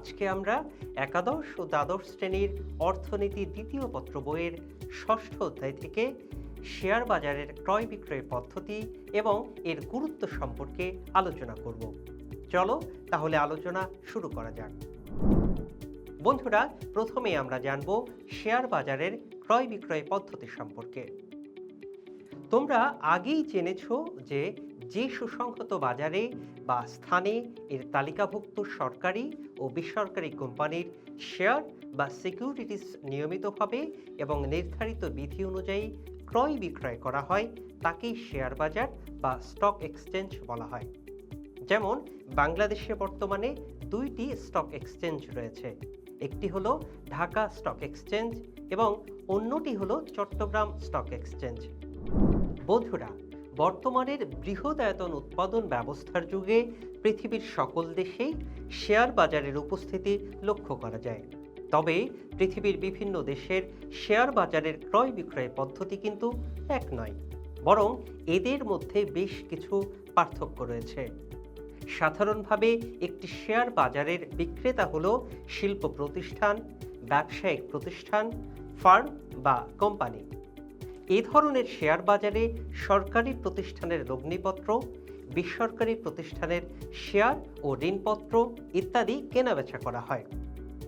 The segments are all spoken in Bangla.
আজকে আমরা একাদশ ও দ্বাদশ শ্রেণির অর্থনীতি দ্বিতীয় পত্র বইয়ের ষষ্ঠ অধ্যায় থেকে শেয়ার বাজারের ক্রয় বিক্রয় পদ্ধতি এবং এর গুরুত্ব সম্পর্কে আলোচনা করব। চলো তাহলে আলোচনা শুরু করা যাক। বন্ধুরা, প্রথমে আমরা জানব শেয়ার বাজারের ক্রয় বিক্রয় পদ্ধতি সম্পর্কে। তোমরা আগেই জেনেছ যে যে সুসংহত বাজারে বা স্থানে এর তালিকাভুক্ত সরকারি ও বেসরকারি কোম্পানির শেয়ার বা সিকিউরিটিস নিয়মিতভাবে এবং নির্ধারিত বিধি অনুযায়ী ক্রয় বিক্রয় করা হয় তাকেই শেয়ার বাজার বা স্টক এক্সচেঞ্জ বলা হয়। যেমন, বাংলাদেশে বর্তমানে দুইটি স্টক এক্সচেঞ্জ রয়েছে। একটি হলো ঢাকা স্টক এক্সচেঞ্জ এবং অন্যটি হলো চট্টগ্রাম স্টক এক্সচেঞ্জ। বন্ধুরা বর্তমানের বৃহদায়তন উৎপাদন ব্যবস্থার যুগে পৃথিবীর সকল দেশেই শেয়ার বাজারের উপস্থিতি লক্ষ্য করা যায়। তবে পৃথিবীর বিভিন্ন দেশের শেয়ার বাজারের ক্রয় বিক্রয় পদ্ধতি কিন্তু এক নয়, বরং এদের মধ্যে বেশ কিছু পার্থক্য রয়েছে। সাধারণভাবে একটি শেয়ার বাজারের বিক্রেতা হলো শিল্প প্রতিষ্ঠান, ব্যবসায়িক প্রতিষ্ঠান, ফার্ম বা কোম্পানি। এ ধরনের শেয়ার বাজারে সরকারি প্রতিষ্ঠানের লগ্নিপত্র, বেসরকারি প্রতিষ্ঠানের শেয়ার ও ঋণপত্র ইত্যাদি কেনাবেচা করা হয়।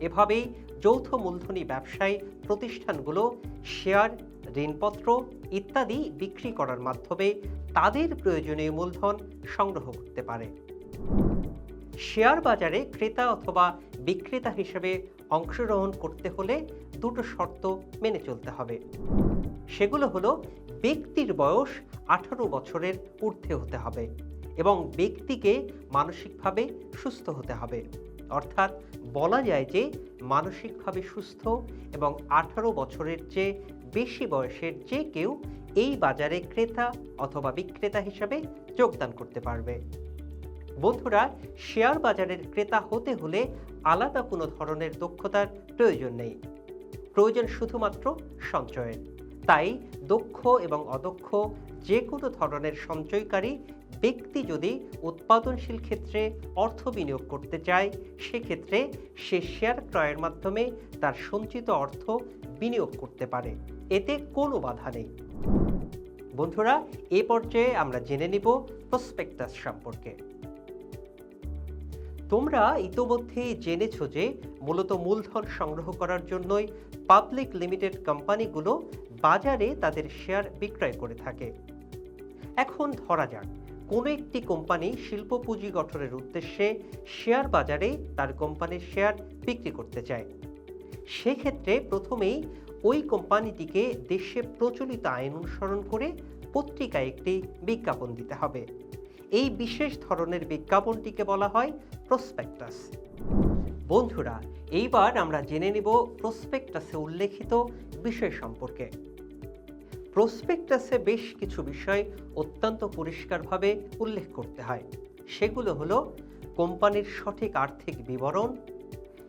এভাবেই যৌথ মূলধনী ব্যবসায়ী প্রতিষ্ঠানগুলো শেয়ার, ঋণপত্র ইত্যাদি বিক্রি করার মাধ্যমে তাদের প্রয়োজনীয় মূলধন সংগ্রহ করতে পারে। শেয়ার বাজারে ক্রেতা অথবা বিক্রেতা হিসেবে অংশগ্রহণ করতে হলে দুটো শর্ত মেনে চলতে হবে। সেগুলো হলো ব্যক্তির বয়স আঠারো বছরের ঊর্ধ্বে হতে হবে এবং ব্যক্তিকে মানসিকভাবে সুস্থ হতে হবে। অর্থাৎ বলা যায় যে মানসিকভাবে সুস্থ এবং আঠারো বছরের চেয়ে বেশি বয়সের যে কেউ এই বাজারে ক্রেতা অথবা বিক্রেতা হিসাবে যোগদান করতে পারবে। বন্ধুরা, শেয়ার বাজারের ক্রেতা হতে হলে আলাদা কোনো ধরনের দক্ষতার প্রয়োজন নেই। প্রয়োজন শুধুমাত্র সঞ্চয়ের। তাই দক্ষ এবং অদক্ষ যে কোনো ধরনের সঞ্চয়কারী ব্যক্তি যদি উৎপাদনশীল ক্ষেত্রে অর্থ বিনিয়োগ করতে চায়, সেক্ষেত্রে সে শেয়ার ক্রয়ের মাধ্যমে তার সঞ্চিত অর্থ বিনিয়োগ করতে পারে। এতে কোনো বাধা নেই। বন্ধুরা, এ পর্যায়ে আমরা জেনে নিব প্রসপেক্টাস সম্পর্কে। তোমরা ইতোমধ্যেই জেনেছো যে মূলত মূলধন সংগ্রহ করার জন্যই পাবলিক লিমিটেড কোম্পানিগুলো বাজারে তাদের শেয়ার বিক্রয় করে থাকে। এখন ধরা যাক, কোনো একটি কোম্পানি শিল্প পুঁজি গঠনের উদ্দেশ্যে শেয়ার বাজারে তার কোম্পানির শেয়ার বিক্রি করতে চায়। সেক্ষেত্রে প্রথমেই ওই কোম্পানিটিকে দেশে প্রচলিত আইন অনুসরণ করে পত্রিকায় একটি বিজ্ঞাপন দিতে হবে। এই বিশেষ ধরনের বিজ্ঞাপনটিকে বলা হয় প্রসপেক্টাস। বন্ধুরা, এইবার আমরা জেনে নিব প্রসপেক্টাসে উল্লেখিত বিষয় সম্পর্কে। প্রসপেক্টাসে বেশ কিছু বিষয় অত্যন্ত পরিষ্কারভাবে উল্লেখ করতে হয়। সেগুলো হলো, কোম্পানির সঠিক আর্থিক বিবরণ,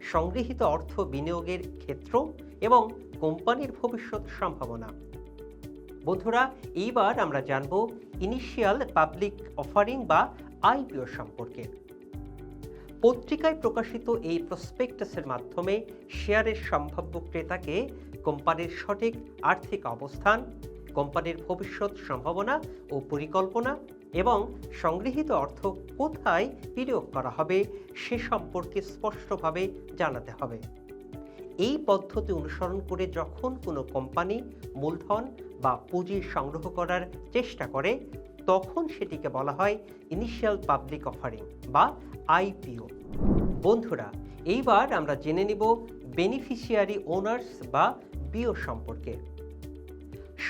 সংগৃহীত অর্থ বিনিয়োগের ক্ষেত্র এবং কোম্পানির ভবিষ্যৎ সম্ভাবনা। বন্ধুরা, এইবার আমরা জানব ইনিশিয়াল পাবলিক অফারিং বা আইপিও সম্পর্কে। পত্রিকায় প্রকাশিত এই প্রসপেক্টাসের মাধ্যমে শেয়ারের সম্ভাব্য ক্রেতাকে কোম্পানির সঠিক আর্থিক অবস্থান কোম্পানির ভবিষ্যৎ সম্ভাবনা ও পরিকল্পনা এবং সংগৃহীত অর্থ কোথায় বিনিয়োগ করা হবে সে সম্পর্কে স্পষ্টভাবে জানাতে হবে। এই পদ্ধতি অনুসরণ করে যখন কোনো কোম্পানি মূলধন বা পুঁজি সংগ্রহ করার চেষ্টা করে, তখন সেটিকে বলা হয় ইনিশিয়াল পাবলিক অফারিং বা আইপিও বন্ধুরা, এইবার আমরা জেনে নিব বেনিফিশিয়ারি ওনার্স বা বিও সম্পর্কে।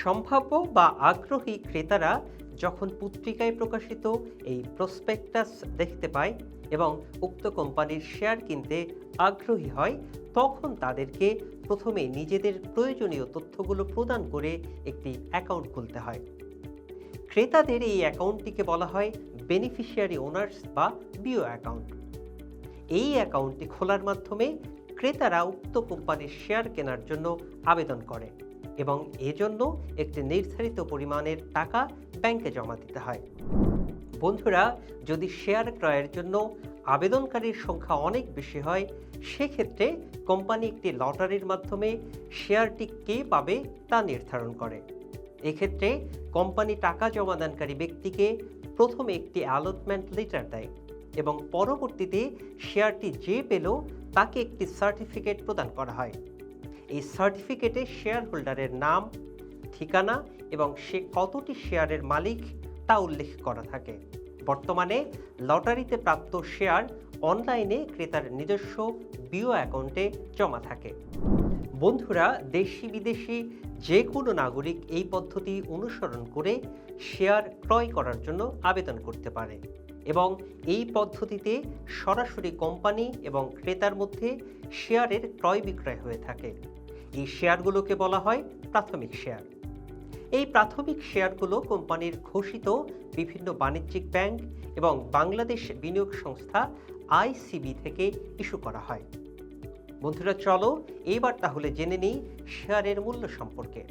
সম্ভাব্য বা আগ্রহী ক্রেতারা যখন পত্রিকায় প্রকাশিত এই প্রসপেক্টাস দেখতে পায় এবং উক্ত কোম্পানির শেয়ার কিনতে আগ্রহী হয়, তখন তাদেরকে প্রথমে নিজেদের প্রয়োজনীয় তথ্যগুলো প্রদান করে একটি অ্যাকাউন্ট খুলতে হয়। ক্রেতাদের এই অ্যাকাউন্টটিকে বলা হয় বেনিফিশিয়ারি ওনার্স বা বিও অ্যাকাউন্ট। এই অ্যাকাউন্টটি খোলার মাধ্যমে ক্রেতারা উক্ত কোম্পানির শেয়ার কেনার জন্য আবেদন করে। এবং এজন্য একটি নির্ধারিত পরিমাণের টাকা ব্যাংকে জমা দিতে হয়। বন্ধুরা, যদি শেয়ার ক্রয়ের জন্য আবেদনকারীর সংখ্যা অনেক বেশি হয়, সেক্ষেত্রে কোম্পানি একটি লটারির মাধ্যমে শেয়ারটি কে পাবে তা নির্ধারণ করে। এক্ষেত্রে কোম্পানি টাকা জমাদানকারী ব্যক্তিকে প্রথমে একটি অ্যালটমেন্ট লেটার দেয় এবং পরবর্তীতে শেয়ারটি যে পেল তাকে একটি সার্টিফিকেট প্রদান করা হয়। এই সার্টিফিকেটে শেয়ার হোল্ডারের নাম, ঠিকানা এবং সে কতটি শেয়ারের মালিক তা উল্লেখ করা থাকে। বর্তমানে লটারিতে প্রাপ্ত শেয়ার অনলাইনে ক্রেতার নিজস্ব বিও অ্যাকাউন্টে জমা থাকে। বন্ধুরা, দেশি বিদেশি যে কোনো নাগরিক এই পদ্ধতি অনুসরণ করে শেয়ার ক্রয় করার জন্য আবেদন করতে পারে এবং এই পদ্ধতিতে সরাসরি কোম্পানি এবং ক্রেতার মধ্যে শেয়ারের ক্রয় বিক্রয় হয়ে থাকে। এই শেয়ারগুলোকে বলা হয় প্রাথমিক শেয়ার। এই প্রাথমিক শেয়ারগুলো কোম্পানির ঘোষিত বিভিন্ন বাণিজ্যিক ব্যাংক এবং বাংলাদেশ বিনিয়োগ সংস্থা আইসিবি থেকে ইস্যু করা হয়। বন্ধুরা, চলো এবার তাহলে জেনে নিই শেয়ারের মূল্য সম্পর্কে।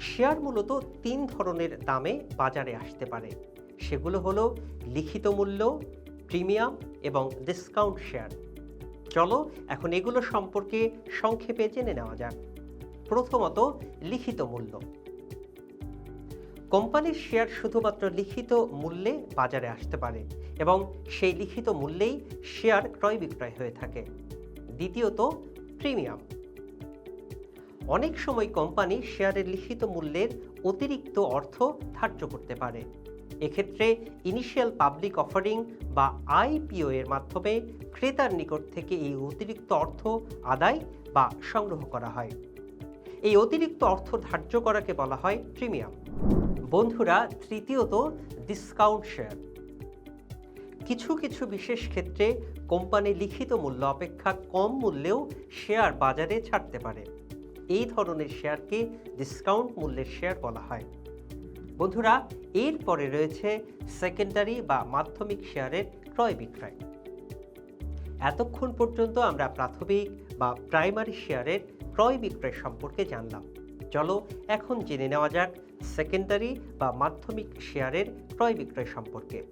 শেয়ার মূলত তিন ধরনের দামে বাজারে আসতে পারে। সেগুলো হলো লিখিত মূল্য, প্রিমিয়াম এবং ডিসকাউন্ট শেয়ার। চলো এখন এগুলো সম্পর্কে সংক্ষেপে জেনে নেওয়া যাক। প্রথমত লিখিত মূল্য। কোম্পানির শেয়ার শুধুমাত্র লিখিত মূল্যে বাজারে আসতে পারে এবং সেই লিখিত মূল্যেই শেয়ার ক্রয় বিক্রয় হয়ে থাকে। দ্বিতীয়ত, প্রিমিয়াম। অনেক সময় কোম্পানি শেয়ারের লিখিত মূল্যের অতিরিক্ত অর্থ ধার্য করতে পারে। এক্ষেত্রে ইনিশিয়াল পাবলিক অফারিং বা আইপিও এর মাধ্যমে ক্রেতার নিকট থেকে এই অতিরিক্ত অর্থ আদায় বা সংগ্রহ করা হয়। এই অতিরিক্ত অর্থ ধার্য করাকে বলা হয় প্রিমিয়াম বন্ধুরা, তৃতীয়ত ডিসকাউন্ট শেয়ার কিছু কিছু বিশেষ ক্ষেত্রে কোম্পানি লিখিত মূল্য অপেক্ষা কম মূল্যেও শেয়ার বাজারে ছাড়তে পারে। এই ধরনের শেয়ারকে ডিসকাউন্ট মূল্যের শেয়ার বলা হয়। বন্ধুরা, এরপরে রয়েছে সেকেন্ডারি বা মাধ্যমিক শেয়ারের ক্রয় বিক্রয়। এতক্ষণ পর্যন্ত আমরা প্রাথমিক বা প্রাইমারি শেয়ারের ক্রয় বিক্রয় সম্পর্কে জানলাম। চলো এখন জেনে নেওয়া যাক সেকেন্ডারি বা মাধ্যমিক শেয়ারের ক্রয় বিক্রয় সম্পর্কে।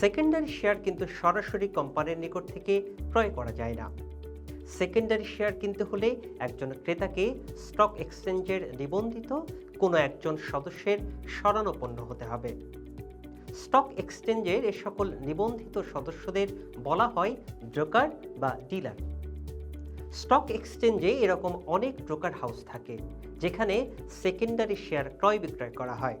সেকেন্ডারি শেয়ার কিন্তু সরাসরি কোম্পানির নিকট থেকে ক্রয় করা যায় না। সেকেন্ডারি শেয়ার কিনতে হলে একজন ক্রেতাকে স্টক এক্সচেঞ্জের নিবন্ধিত কোনো একজন সদস্যের শরণাপন্ন হতে হবে। স্টক এক্সচেঞ্জের এ সকল নিবন্ধিত সদস্যদের বলা হয় ব্রোকার বা ডিলার স্টক এক্সচেঞ্জে এরকম অনেক ব্রোকার হাউস থাকে, যেখানে সেকেন্ডারি শেয়ার ক্রয় বিক্রয় করা হয়।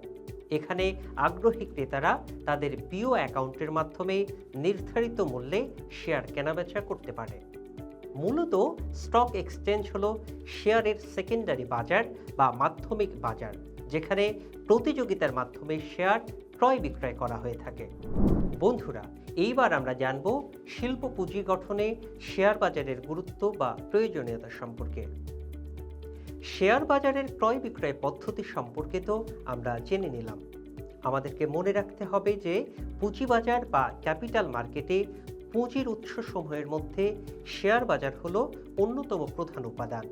এখানে আগ্রহী ক্রেতারা তাদের বিও অ্যাকাউন্টের মাধ্যমে নির্ধারিত মূল্যে শেয়ার কেনাবেচা করতে পারে। মূলত স্টক এক্সচেঞ্জ হল শেয়ারের সেকেন্ডারি বাজার বা মাধ্যমিক বাজার, যেখানে প্রতিযোগিতার মাধ্যমে শেয়ার ক্রয় বিক্রয় করা হয়ে থাকে। বন্ধুরা, এইবার আমরা জানব শিল্প পুঁজি গঠনে শেয়ার বাজারের গুরুত্ব বা প্রয়োজনীয়তা সম্পর্কে। শেয়ার বাজারের ক্রয় বিক্রয় পদ্ধতি সম্পর্কে তো আমরা জেনে নিলাম। আমাদেরকে মনে রাখতে হবে যে পুঁজিবাজার বা ক্যাপিটাল মার্কেটে পুঁজির উৎসসমূহের মধ্যে শেয়ার বাজার হল অন্যতম প্রধান উপাদান।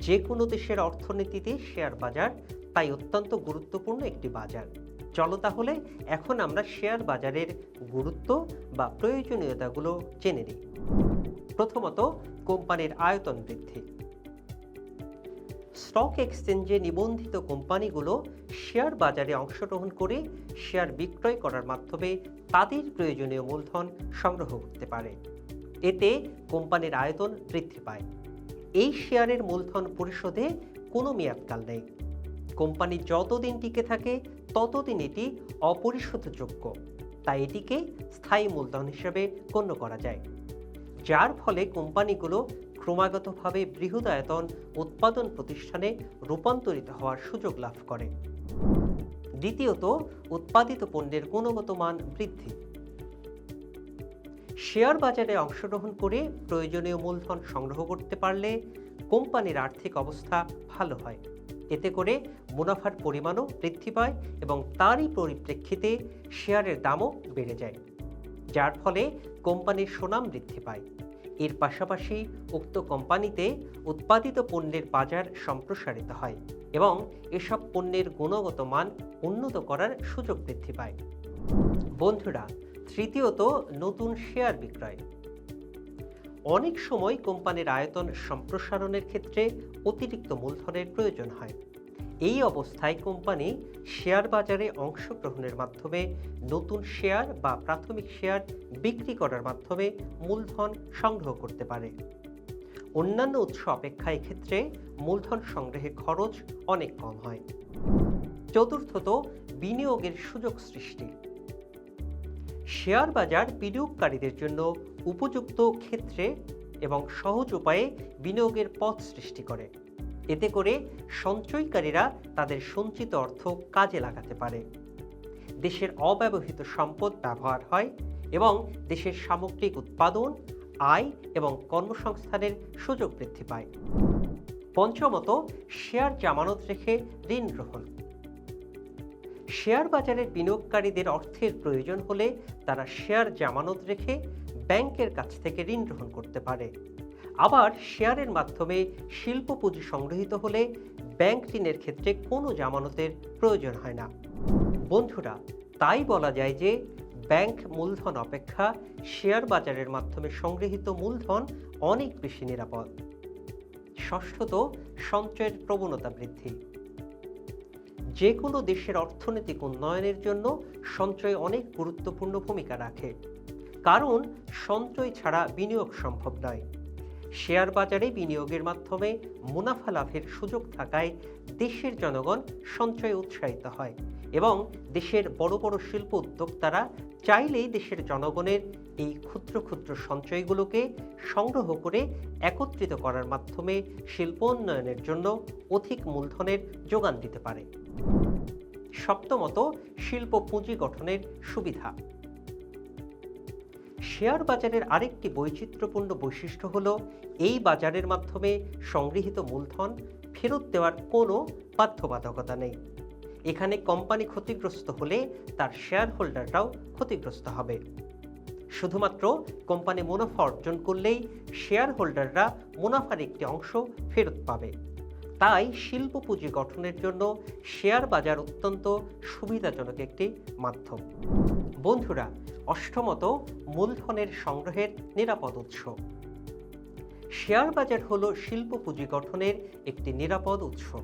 যে কোনো দেশের অর্থনীতিতে শেয়ার বাজার তাই অত্যন্ত গুরুত্বপূর্ণ একটি বাজার। চলো তাহলে এখন আমরা শেয়ার বাজারের গুরুত্ব বা প্রয়োজনীয়তাগুলো জেনে নিই। প্রথমত, কোম্পানির আয়তন বৃদ্ধি। স্টক এক্সচেঞ্জে নিবন্ধিত কোম্পানিগুলো শেয়ার বাজারে অংশগ্রহণ করে শেয়ার বিক্রয় করার মাধ্যমে তাদের প্রয়োজনীয় মূলধন সংগ্রহ করতে পারে। এতে কোম্পানির আয়তন বৃদ্ধি পায়। এই শেয়ারের মূলধন পরিশোধে কোনো মেয়াদকাল নেই। কোম্পানি যতদিন টিকে থাকে, ততদিন এটি অপরিশোধযোগ্য। তাই এটিকে স্থায়ী মূলধন হিসেবে গণ্য করা যায়। যার ফলে কোম্পানিগুলো ক্রমাগতভাবে বৃহদায়তন উৎপাদন প্রতিষ্ঠানে রূপান্তরিত হওয়ার সুযোগ লাভ করে। দ্বিতীয়ত, উৎপাদিত পণ্যের গুণগত মান বৃদ্ধি। শেয়ার বাজারে অংশগ্রহণ করে প্রয়োজনীয় মূলধন সংগ্রহ করতে পারলে কোম্পানির আর্থিক অবস্থা ভালো হয়। এতে করে মুনাফার পরিমাণও বৃদ্ধি পায় এবং তারই পরিপ্রেক্ষিতে শেয়ারের দামও বেড়ে যায়, যার ফলে কোম্পানির সুনাম বৃদ্ধি পায়। এর পাশাপাশি উক্ত কোম্পানিতে উৎপাদিত পণ্যের বাজার সম্প্রসারিত হয় এবং এসব পণ্যের গুণগত মান উন্নত করার সুযোগ বৃদ্ধি পায়। বন্ধুরা, তৃতীয়ত নতুন শেয়ার বিক্রয়। অনেক সময় কোম্পানির আয়তন সম্প্রসারণের ক্ষেত্রে অতিরিক্ত মূলধনের প্রয়োজন হয়। এই অবস্থায় কোম্পানি শেয়ার বাজারে অংশগ্রহণের মাধ্যমে নতুন শেয়ার বা প্রাথমিক শেয়ার বিক্রি করার মাধ্যমে মূলধন সংগ্রহ করতে পারে। অন্যান্য উৎস অপেক্ষা ক্ষেত্রে মূলধন সংগ্রহে খরচ অনেক কম হয়। চতুর্থত, বিনিয়োগের সুযোগ সৃষ্টি। শেয়ার বাজার বিনিয়োগকারীদের জন্য উপযুক্ত ক্ষেত্রে এবং সহজ উপায়ে বিনিয়োগের পথ সৃষ্টি করে। এতে করে সঞ্চয়কারীরা তাদের সঞ্চিত অর্থ কাজে লাগাতে পারে। দেশের অব্যবহৃত সম্পদ ব্যবহার হয় এবং দেশের সামগ্রিক উৎপাদন, আয় এবং কর্মসংস্থানের সুযোগ বৃদ্ধি পায়। পঞ্চমত, শেয়ার জামানত রেখে ঋণ গ্রহণ। শেয়ার বাজারের বিনিয়োগকারীদের অর্থের প্রয়োজন হলে তারা শেয়ার জামানত রেখে ব্যাংকের কাছ থেকে ঋণ গ্রহণ করতে পারে। আবার শেয়ারের মাধ্যমে শিল্প পুঁজি সংগৃহীত হলে ব্যাংক ঋণের ক্ষেত্রে কোনো জামানতের প্রয়োজন হয় না। বন্ধুরা, তাই বলা যায় যে ব্যাংক মূলধন অপেক্ষা শেয়ার বাজারের মাধ্যমে সংগৃহীত মূলধন অনেক বেশি নিরাপদ। ষষ্ঠত, সঞ্চয়ের প্রবণতা বৃদ্ধি। যে কোনো দেশের অর্থনৈতিক উন্নয়নের জন্য সঞ্চয় অনেক গুরুত্বপূর্ণ ভূমিকা রাখে। কারণ সঞ্চয় ছাড়া বিনিয়োগ সম্ভব নয়। শেয়ার বাজারে বিনিয়োগের মাধ্যমে মুনাফা লাভের সুযোগ থাকায় দেশের জনগণ সঞ্চয়ে উৎসাহিত হয় এবং দেশের বড় বড় শিল্প উদ্যোক্তারা চাইলেই দেশের জনগণের এই ক্ষুদ্র ক্ষুদ্র সঞ্চয়গুলোকে সংগ্রহ করে একত্রিত করার মাধ্যমে শিল্প উন্নয়নের জন্য অধিক মূলধনের যোগান দিতে পারে। সপ্তমত, শিল্প পুঁজি গঠনের সুবিধা। শেয়ার বাজারের আরেকটি বৈচিত্র্যপূর্ণ বৈশিষ্ট্য হল, এই বাজারের মাধ্যমে সংগৃহীত মূলধন ফেরত দেওয়ার কোনো বাধ্যবাধকতা নেই। এখানে কোম্পানি ক্ষতিগ্রস্ত হলে তার শেয়ার হোল্ডাররাও ক্ষতিগ্রস্ত হবে। শুধুমাত্র কোম্পানি মুনাফা অর্জন করলেই শেয়ার হোল্ডাররা মুনাফার একটি অংশ ফেরত পাবে। তাই শিল্প পুঁজি গঠনের জন্য শেয়ার বাজার অত্যন্ত সুবিধাজনক একটি মাধ্যম। বন্ধুরা, অষ্টমত মূলধনের সংগ্রহের নিরাপদ উৎস। শেয়ার বাজার হলো শিল্প পুঁজি গঠনের একটি নিরাপদ উৎস।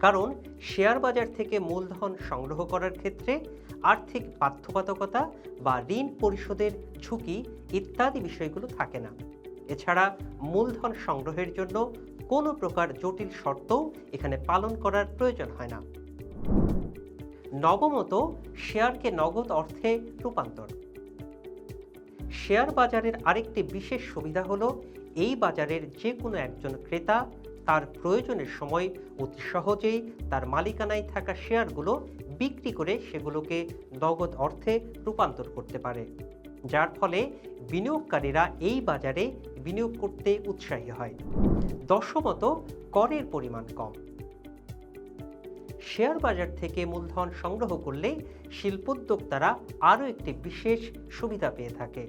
কারণ শেয়ার বাজার থেকে মূলধন সংগ্রহ করার ক্ষেত্রে আর্থিক বাধ্যবাধকতা বা ঋণ পরিশোধের ঝুঁকি ইত্যাদি বিষয়গুলো থাকে না। এছাড়া মূলধন সংগ্রহের জন্য কোনো প্রকার জটিল শর্তও এখানে পালন করার প্রয়োজন হয় না। নবমত, শেয়ারকে নগদ অর্থে রূপান্তর। শেয়ার বাজারের আরেকটি বিশেষ সুবিধা হলো, এই বাজারের যে কোনো একজন ক্রেতা তার প্রয়োজনের সময় অতি সহজেই তার মালিকানায় থাকা শেয়ারগুলো বিক্রি করে সেগুলোকে নগদ অর্থে রূপান্তর করতে পারে। যার ফলে বিনিয়োগকারীরা এই বাজারে বিনিয়োগ করতে উৎসাহী হয়। দশমত, করের পরিমাণ কম। শেয়ার বাজার থেকে মূলধন সংগ্রহ করলে শিল্পোদ্যোক্তারা আরও একটি বিশেষ সুবিধা পেয়ে থাকে।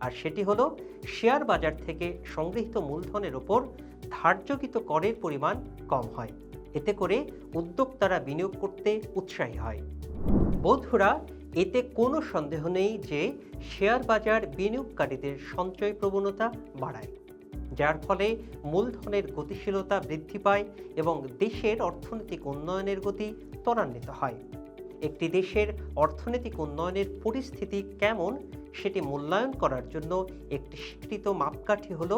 আর সেটি হলো, শেয়ার বাজার থেকে সংগৃহীত মূলধনের ওপর ধার্যকৃত করের পরিমাণ কম হয়। এতে করে উদ্যোক্তারা বিনিয়োগ করতে উৎসাহী হয়। বন্ধুরা এতে কোনো সন্দেহ নেই যে শেয়ার বাজার বিনিয়োগকারীদের সঞ্চয় প্রবণতা বাড়ায়, যার ফলে মূলধনের গতিশীলতা বৃদ্ধি পায় এবং দেশের অর্থনৈতিক উন্নয়নের গতি ত্বরান্বিত হয়। একটি দেশের অর্থনৈতিক উন্নয়নের পরিস্থিতি কেমন সেটি মূল্যায়ন করার জন্য একটি স্বীকৃত মাপকাঠি হল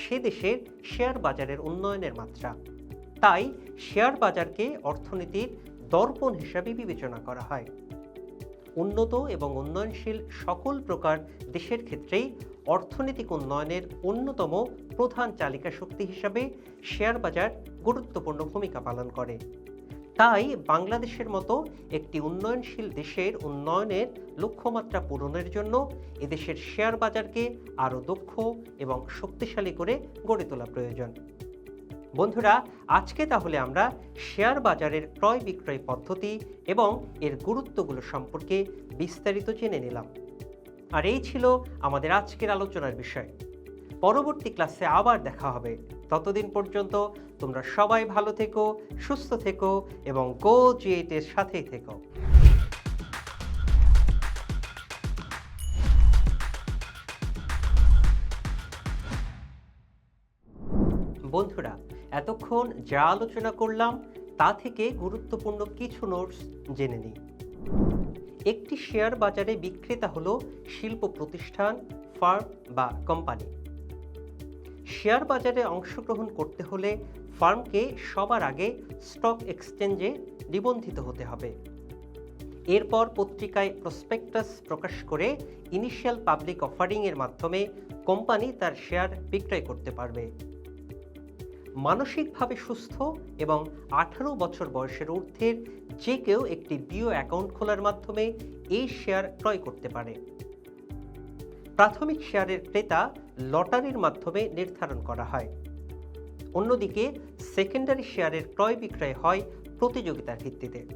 সে দেশের শেয়ার বাজারের উন্নয়নের মাত্রা। তাই শেয়ার বাজারকে অর্থনীতির দর্পণ হিসাবে বিবেচনা করা হয়। উন্নত এবং উন্নয়নশীল সকল প্রকার দেশের ক্ষেত্রেই অর্থনৈতিক উন্নয়নের অন্যতম প্রধান চালিকা শক্তি হিসাবে শেয়ার বাজার গুরুত্বপূর্ণ ভূমিকা পালন করে। তাই বাংলাদেশের মতো একটি উন্নয়নশীল দেশের উন্নয়নের লক্ষ্যমাত্রা পূরণের জন্য এদেশের শেয়ার বাজারকে আরও দক্ষ এবং শক্তিশালী করে গড়ে তোলা প্রয়োজন। বন্ধুরা, আজকে তাহলে আমরা শেয়ার বাজারের ক্রয় বিক্রয় পদ্ধতি এবং এর গুরুত্বগুলো সম্পর্কে বিস্তারিত জেনে নিলাম। আর এই ছিল আমাদের আজকের আলোচনার বিষয়। পরবর্তী ক্লাসে আবার দেখা হবে। ততদিন পর্যন্ত তোমরা সবাই ভালো থেকো, সুস্থ থেকো এবং গো জিএটের সাথেই থেকো। বন্ধুরা এতক্ষণ যা আলোচনা করলাম, তা থেকে গুরুত্বপূর্ণ কিছু নোটস জেনে নিই। একটি শেয়ার বাজারে বিক্রেতা হলো শিল্প প্রতিষ্ঠান ফার্ম বা কোম্পানি শেয়ার বাজারে অংশগ্রহণ করতে হলে ফার্মকে সবার আগে স্টক এক্সচেঞ্জে নিবন্ধিত হতে হবে। এরপর পত্রিকায় প্রসপেক্টাস প্রকাশ করে ইনিশিয়াল পাবলিক অফারিংয়ের মাধ্যমে কোম্পানি তার শেয়ার বিক্রয় করতে পারবে। মানসিকভাবে সুস্থ এবং আঠারো বছর বয়সের ঊর্ধ্বের যে কেউ একটি বিও অ্যাকাউন্ট খোলার মাধ্যমে এই শেয়ার ক্রয় করতে পারে। প্রাথমিক শেয়ারের ক্রেতা লটারির মাধ্যমে নির্ধারণ করা হয়। অন্যদিকে সেকেন্ডারি শেয়ারের ক্রয় বিক্রয় হয় প্রতিযোগিতার ভিত্তিতে।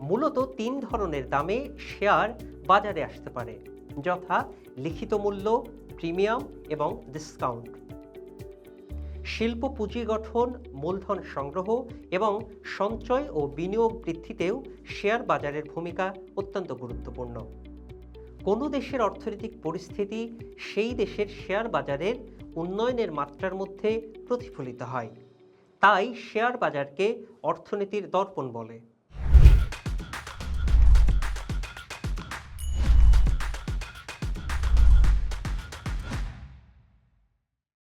মূলত তিন ধরনের দামে শেয়ার বাজারে আসতে পারে, যথা লিখিত মূল্য, প্রিমিয়াম এবং ডিসকাউন্ট। শিল্প পুঁজি গঠন, মূলধন সংগ্রহ এবং সঞ্চয় ও বিনিয়োগ বৃদ্ধিতেও শেয়ার বাজারের ভূমিকা অত্যন্ত গুরুত্বপূর্ণ। কোনো দেশের অর্থনৈতিক পরিস্থিতি সেই দেশের শেয়ার বাজারের উন্নয়নের মাত্রার মধ্যে প্রতিফলিত হয়। তাই শেয়ার বাজারকে অর্থনীতির দর্পণ বলে।